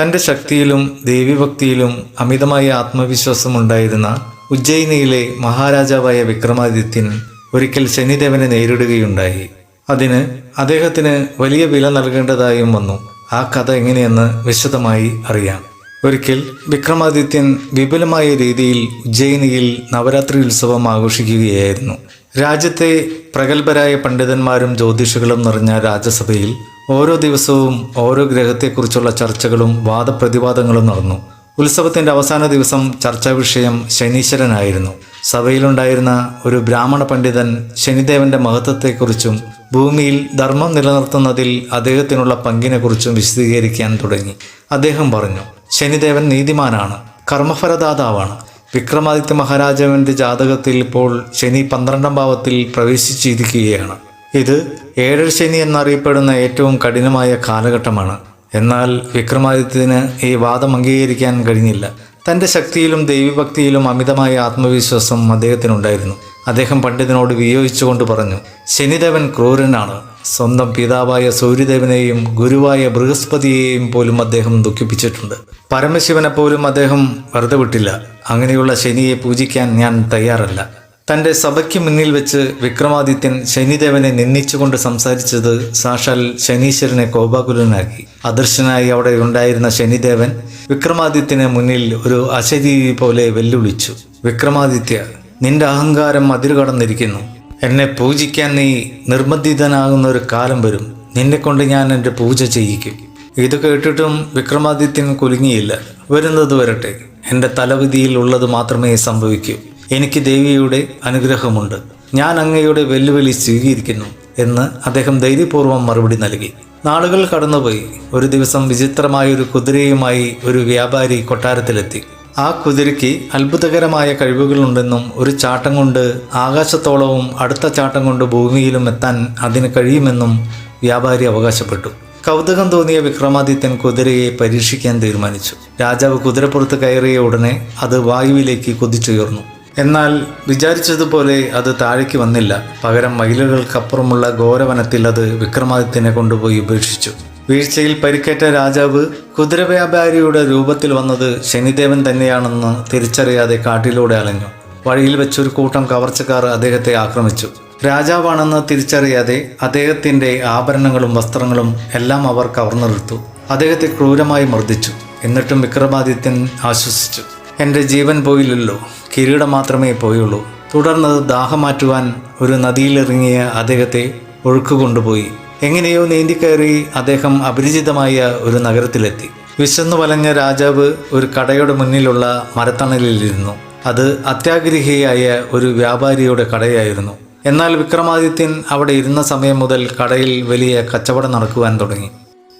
തന്റെ ശക്തിയിലും ദേവീഭക്തിയിലും അമിതമായ ആത്മവിശ്വാസമുണ്ടായിരുന്ന ഉജ്ജയിനിയിലെ മഹാരാജാവായ വിക്രമാദിത്യൻ ഒരിക്കൽ ശനിദേവനെ നേരിടുകയുണ്ടായി. അതിന് അദ്ദേഹത്തിന് വലിയ വില നൽകേണ്ടതായും വന്നു. ആ കഥ എങ്ങനെയെന്ന് വിശദമായി അറിയാം. ഒരിക്കൽ വിക്രമാദിത്യൻ വിപുലമായ രീതിയിൽ ഉജ്ജയിനിയിൽ നവരാത്രി ഉത്സവം ആഘോഷിക്കുകയായിരുന്നു. രാജ്യത്തെ പ്രഗത്ഭരായ പണ്ഡിതന്മാരും ജ്യോതിഷികളും നിറഞ്ഞ രാജ്യസഭയിൽ ഓരോ ദിവസവും ഓരോ ഗ്രഹത്തെക്കുറിച്ചുള്ള ചർച്ചകളും വാദപ്രതിവാദങ്ങളും നടന്നു. ഉത്സവത്തിന്റെ അവസാന ദിവസം ചർച്ചാ വിഷയം ശനീശ്വരനായിരുന്നു. സഭയിലുണ്ടായിരുന്ന ഒരു ബ്രാഹ്മണ പണ്ഡിതൻ ശനിദേവന്റെ മഹത്വത്തെക്കുറിച്ചും ഭൂമിയിൽ ധർമ്മം നിലനിർത്തുന്നതിൽ അദ്ദേഹത്തിനുള്ള പങ്കിനെക്കുറിച്ചും വിശദീകരിക്കാൻ തുടങ്ങി. അദ്ദേഹം പറഞ്ഞു ശനിദേവൻ നീതിമാനാണ് കർമ്മഫലദാതാവാണ്. വിക്രമാദിത്യ മഹാരാജാവിന്റെ ജാതകത്തിൽ ഇപ്പോൾ ശനി പന്ത്രണ്ടാം ഭാവത്തിൽ പ്രവേശിച്ചിരിക്കുകയാണ്. ഇത് ഏഴര ശനി എന്നറിയപ്പെടുന്ന ഏറ്റവും കഠിനമായ കാലഘട്ടമാണ്. എന്നാൽ വിക്രമാദിത്യന് ഈ വാദം അംഗീകരിക്കാൻ കഴിഞ്ഞില്ല. തന്റെ ശക്തിയിലും ദൈവഭക്തിയിലും അമിതമായ ആത്മവിശ്വാസം അദ്ദേഹത്തിനുണ്ടായിരുന്നു. അദ്ദേഹം പണ്ഡിതനോട് വിയോജിച്ചുകൊണ്ട് പറഞ്ഞു ശനിദേവൻ ക്രൂരനാണ്. സ്വന്തം പിതാവായ സൂര്യദേവനെയും ഗുരുവായ ബൃഹസ്പതിയെയും പോലും അദ്ദേഹം ദുഃഖിപ്പിച്ചിട്ടുണ്ട്. പരമശിവനെ പോലും അദ്ദേഹം വെറുതെ വിട്ടില്ല. അങ്ങനെയുള്ള ശനിയെ പൂജിക്കാൻ ഞാൻ തയ്യാറല്ല. തന്റെ സഭയ്ക്ക് മുന്നിൽ വെച്ച് വിക്രമാദിത്യൻ ശനിദേവനെ നിന്ദിച്ചുകൊണ്ട് സംസാരിച്ചത് സാക്ഷാൽ ശനീശ്വരനെ കോപാകുലനാക്കി. അദർശനായി അവിടെ ഉണ്ടായിരുന്ന ശനിദേവൻ വിക്രമാദിത്യന് മുന്നിൽ ഒരു അശരീരി പോലെ വെല്ലുവിളിച്ചു. വിക്രമാദിത്യ നിന്റെ അഹങ്കാരം അതിരുകടന്നിരിക്കുന്നു. എന്നെ പൂജിക്കാൻ നീ നിർബന്ധിതനാകുന്ന ഒരു കാലം വരും. നിന്നെ കൊണ്ട് ഞാൻ എന്റെ പൂജ ചെയ്യിക്കും ഇത് കേട്ടിട്ടും വിക്രമാദിത്യൻ കുലുങ്ങിയില്ല. വരുന്നത് വരട്ടെ. എന്റെ തലവിധിയിൽ ഉള്ളത് മാത്രമേ സംഭവിക്കൂ. എനിക്ക് ദേവിയുടെ അനുഗ്രഹമുണ്ട്. ഞാൻ അങ്ങയുടെ വെല്ലുവിളി സ്വീകരിക്കുന്നു എന്ന് അദ്ദേഹം ധൈര്യപൂർവം മറുപടി നൽകി. നാളുകൾ കടന്നുപോയി. ഒരു ദിവസം വിചിത്രമായ ഒരു കുതിരയുമായി ഒരു വ്യാപാരി കൊട്ടാരത്തിലെത്തി. ആ കുതിരയ്ക്ക് അത്ഭുതകരമായ കഴിവുകളുണ്ടെന്നും ഒരു ചാട്ടം കൊണ്ട് ആകാശത്തോളവും അടുത്ത ചാട്ടം കൊണ്ട് ഭൂമിയിലും എത്താൻ അതിന് കഴിയുമെന്നും വ്യാപാരി അവകാശപ്പെട്ടു. കൗതുകം തോന്നിയ വിക്രമാദിത്യൻ കുതിരയെ പരീക്ഷിക്കാൻ തീരുമാനിച്ചു. രാജാവ് കുതിരപ്പുറത്ത് കയറിയ ഉടനെ അത് വായുവിലേക്ക് കുതിച്ചുയർന്നു. എന്നാൽ വിചാരിച്ചതുപോലെ അത് താഴേക്ക് വന്നില്ല. പകരം മൈലുകൾക്കപ്പുറമുള്ള ഘോരവനത്തിൽ അത് വിക്രമാദിത്യനെ കൊണ്ടുപോയി ഉപേക്ഷിച്ചു. വീഴ്ചയിൽ പരിക്കേറ്റ രാജാവ് കുതിര വ്യാപാരിയുടെ രൂപത്തിൽ വന്നത് ശനിദേവൻ തന്നെയാണെന്ന് തിരിച്ചറിയാതെ കാട്ടിലൂടെ അലഞ്ഞു. വഴിയിൽ വെച്ചൊരു കൂട്ടം കവർച്ചക്കാർ അദ്ദേഹത്തെ ആക്രമിച്ചു. രാജാവാണെന്ന് തിരിച്ചറിയാതെ അദ്ദേഹത്തിന്റെ ആഭരണങ്ങളും വസ്ത്രങ്ങളും എല്ലാം അവർ കവർന്നെടുത്തു. അദ്ദേഹത്തെ ക്രൂരമായി മർദ്ദിച്ചു. എന്നിട്ടും വിക്രമാദിത്യൻ ആശ്വസിച്ചു. എന്റെ ജീവൻ പോയില്ലല്ലോ. കിരീടം മാത്രമേ പോയുള്ളൂ. തുടർന്ന് ദാഹം മാറ്റുവാൻ ഒരു നദിയിലിറങ്ങിയ അദ്ദേഹത്തെ ഒഴുക്ക് കൊണ്ടുപോയി എങ്ങനെയോ നീന്തിക്കയറി അദ്ദേഹം അപരിചിതമായ ഒരു നഗരത്തിലെത്തി. വിശന്നു വലഞ്ഞ രാജാവ് ഒരു കടയുടെ മുന്നിലുള്ള മരത്തണലിലിരുന്നു അത് അത്യാഗ്രഹിയായ ഒരു വ്യാപാരിയുടെ കടയായിരുന്നു. എന്നാൽ വിക്രമാദിത്യൻ അവിടെ ഇരുന്ന സമയം മുതൽ കടയിൽ വലിയ കച്ചവടം നടക്കുവാൻ തുടങ്ങി.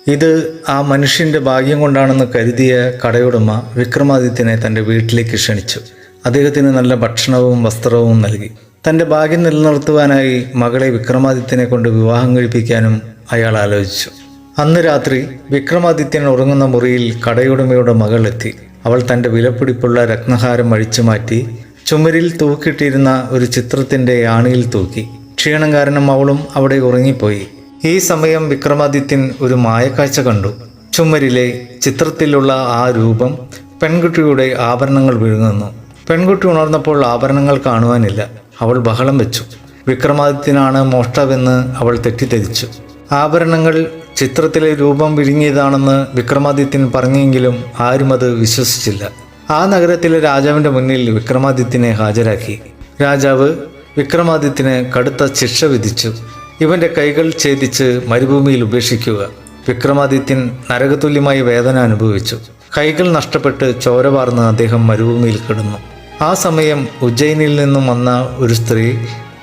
ഇത് ആ മനുഷ്യന്റെ ഭാഗ്യം കൊണ്ടാണെന്ന് കരുതിയ കടയുടമ വിക്രമാദിത്യനെ തന്റെ വീട്ടിലേക്ക് ക്ഷണിച്ചു. അദ്ദേഹത്തിന് നല്ല ഭക്ഷണവും വസ്ത്രവും നൽകി. തന്റെ ഭാഗ്യം നിലനിർത്തുവാനായി മകളെ വിക്രമാദിത്യനെ കൊണ്ട് വിവാഹം കഴിപ്പിക്കാനും അയാൾ ആലോചിച്ചു. അന്ന് രാത്രി വിക്രമാദിത്യൻ ഉറങ്ങുന്ന മുറിയിൽ കടയുടമയുടെ മകൾ എത്തി. അവൾ തന്റെ വിലപിടിപ്പുള്ള രത്നഹാരം അഴിച്ചു മാറ്റി ചുമരിൽ തൂക്കിയിട്ടിരുന്ന ഒരു ചിത്രത്തിന്റെ ആണിയിൽ തൂക്കി. ക്ഷീണം കാരണം അവളും അവിടെ ഉറങ്ങിപ്പോയി. ഈ സമയം വിക്രമാദിത്യൻ ഒരു മായക്കാഴ്ച കണ്ടു. ചുമരിലെ ചിത്രത്തിലുള്ള ആ രൂപം പെൺകുട്ടിയുടെ ആഭരണങ്ങൾ വിഴുങ്ങുന്നു. പെൺകുട്ടി ഉണർന്നപ്പോൾ ആഭരണങ്ങൾ കാണുവാനില്ല. അവൾ ബഹളം വെച്ചു. വിക്രമാദിത്യനാണ് മോഷ്ടാവെന്ന് അവൾ തെറ്റിദ്ധരിച്ചു. ആഭരണങ്ങൾ ചിത്രത്തിലെ രൂപം വിഴുങ്ങിയതാണെന്ന് വിക്രമാദിത്യൻ പറഞ്ഞെങ്കിലും ആരും അത് വിശ്വസിച്ചില്ല. ആ നഗരത്തിലെ രാജാവിന്റെ മുന്നിൽ വിക്രമാദിത്യനെ ഹാജരാക്കി. രാജാവ് വിക്രമാദിത്യന് കടുത്ത ശിക്ഷ വിധിച്ചു. ഇവന്റെ കൈകൾ ഛേദിച്ച് മരുഭൂമിയിൽ ഉപേക്ഷിക്കുക. വിക്രമാദിത്യൻ നരകതുല്യമായി വേദന അനുഭവിച്ചു. കൈകൾ നഷ്ടപ്പെട്ട് ചോര വാർന്ന് അദ്ദേഹം മരുഭൂമിയിൽ കിടന്നു. ആ സമയം ഉജ്ജയിനിൽ നിന്നും വന്ന ഒരു സ്ത്രീ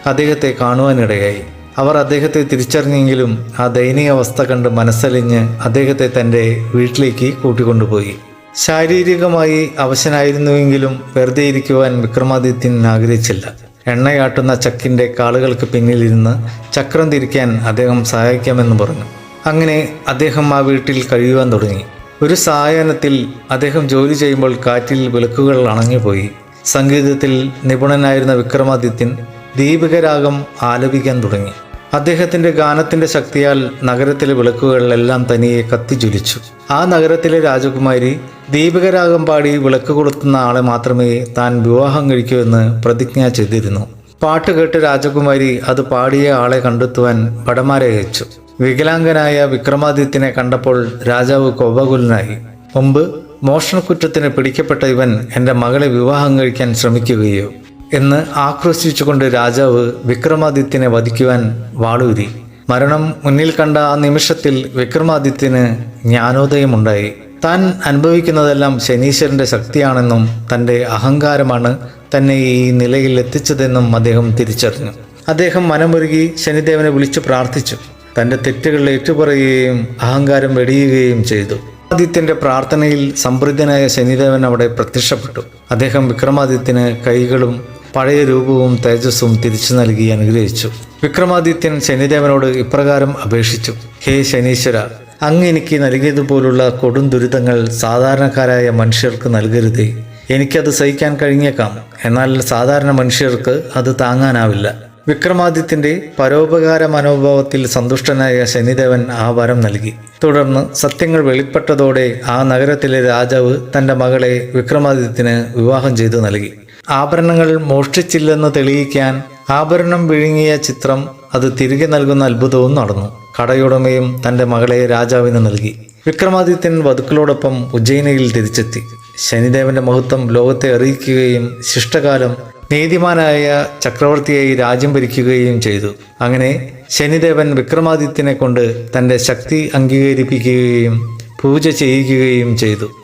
അദ്ദേഹത്തെ കാണുവാനിടയായി. അവർ അദ്ദേഹത്തെ തിരിച്ചറിഞ്ഞെങ്കിലും ആ ദയനീയ അവസ്ഥ കണ്ട് മനസ്സലിഞ്ഞ് അദ്ദേഹത്തെ തന്റെ വീട്ടിലേക്ക് കൂട്ടിക്കൊണ്ടുപോയി. ശാരീരികമായി അവശനായിരുന്നുവെങ്കിലും വെറുതെ ഇരിക്കുവാൻ വിക്രമാദിത്യൻ ആഗ്രഹിച്ചില്ല. എണ്ണയാട്ടുന്ന ചക്കിന്റെ കാളുകൾക്ക് പിന്നിലിരുന്ന് ചക്രം തിരിക്കാൻ അദ്ദേഹം സഹായിക്കാമെന്ന് പറഞ്ഞു. അങ്ങനെ അദ്ദേഹം ആ വീട്ടിൽ കഴിയുവാൻ തുടങ്ങി. ഒരു സായാഹ്നത്തിൽ അദ്ദേഹം ജോലി ചെയ്യുമ്പോൾ കാറ്റിൽ വിളക്കുകൾ അണഞ്ഞുപോയി. സംഗീതത്തിൽ നിപുണനായിരുന്ന വിക്രമാദിത്യൻ ദീപികരാഗം ആലപിക്കാൻ തുടങ്ങി. അദ്ദേഹത്തിന്റെ ഗാനത്തിന്റെ ശക്തിയാൽ നഗരത്തിലെ വിളക്കുകളെല്ലാം തനിയെ കത്തിജ്വലിച്ചു. ആ നഗരത്തിലെ രാജകുമാരി ദീപികരാഗം പാടി വിളക്ക് കൊളുത്തുന്ന ആളെ മാത്രമേ താൻ വിവാഹം കഴിക്കൂ എന്ന് പ്രതിജ്ഞ ചെയ്തിരുന്നു. പാട്ട് കേട്ട് രാജകുമാരി അത് പാടിയ ആളെ കണ്ടെത്തുവാൻ പടമാരെ അയച്ചു വികലാംഗനായ വിക്രമാദിത്യനെ കണ്ടപ്പോൾ രാജാവ് കോപകുലനായി. മുമ്പ് മോഷണക്കുറ്റത്തിന് പിടിക്കപ്പെട്ട ഇവൻ എന്റെ മകളെ വിവാഹം കഴിക്കാൻ ശ്രമിക്കുകയോ എന്ന് ആക്രോശിച്ചുകൊണ്ട് രാജാവ് വിക്രമാദിത്യനെ വധിക്കുവാൻ വാളൂരി മരണം മുന്നിൽ കണ്ട ആ നിമിഷത്തിൽ വിക്രമാദിത്യന് ജ്ഞാനോദയമുണ്ടായി. താൻ അനുഭവിക്കുന്നതെല്ലാം ശനീശ്വരന്റെ ശക്തിയാണെന്നും തന്റെ അഹങ്കാരമാണ് തന്നെ ഈ നിലയിൽ എത്തിച്ചതെന്നും അദ്ദേഹം തിരിച്ചറിഞ്ഞു. അദ്ദേഹം മനമൊരുകി ശനിദേവനെ വിളിച്ചു പ്രാർത്ഥിച്ചു. തന്റെ തെറ്റുകൾ ഏറ്റുപറയുകയും അഹങ്കാരം വെടിയുകയും ചെയ്തു. വിക്രമാദിത്യന്റെ പ്രാർത്ഥനയിൽ സംപ്രീതനായ ശനിദേവൻ അവിടെ പ്രത്യക്ഷപ്പെട്ടു. അദ്ദേഹം വിക്രമാദിത്യന് കൈകളും പഴയ രൂപവും തേജസ്സും തിരിച്ചു നൽകി അനുഗ്രഹിച്ചു. വിക്രമാദിത്യൻ ശനിദേവനോട് ഇപ്രകാരം അപേക്ഷിച്ചു. ഹേ ശനീശ്വര അങ്ങ് എനിക്ക് നൽകിയതുപോലുള്ള കൊടും ദുരിതങ്ങൾ സാധാരണക്കാരായ മനുഷ്യർക്ക് നൽകരുതേ. എനിക്കത് സഹിക്കാൻ കഴിഞ്ഞേക്കാം. എന്നാൽ സാധാരണ മനുഷ്യർക്ക് അത് താങ്ങാനാവില്ല. വിക്രമാദിത്യന്റെ പരോപകാര മനോഭാവത്തിൽ സന്തുഷ്ടനായ ശനിദേവൻ ആ വരം നൽകി. തുടർന്ന് സത്യങ്ങൾ വെളിപ്പെട്ടതോടെ ആ നഗരത്തിലെ രാജാവ് തന്റെ മകളെ വിക്രമാദിത്യന് വിവാഹം ചെയ്തു നൽകി. ആഭരണങ്ങൾ മോഷ്ടിച്ചില്ലെന്ന് തെളിയിക്കാൻ ആഭരണം വിഴുങ്ങിയ ചിത്രം അത് തിരികെ നൽകുന്ന അത്ഭുതവും നടന്നു. കടയുടമയും തന്റെ മകളെ രാജാവിന് നൽകി. വിക്രമാദിത്യൻ വധുക്കളോടൊപ്പം ഉജ്ജയിനിയിൽ തിരിച്ചെത്തി. ശനിദേവന്റെ മഹത്വം ലോകത്തെ അറിയിക്കുകയും ശിഷ്ടകാലം നീതിമാനായ ചക്രവർത്തിയായി രാജ്യം ഭരിക്കുകയും ചെയ്തു. അങ്ങനെ ശനിദേവൻ വിക്രമാദിത്യനെ കൊണ്ട് തന്റെ ശക്തി അംഗീകരിപ്പിക്കുകയും പൂജ ചെയ്യിക്കുകയും ചെയ്തു.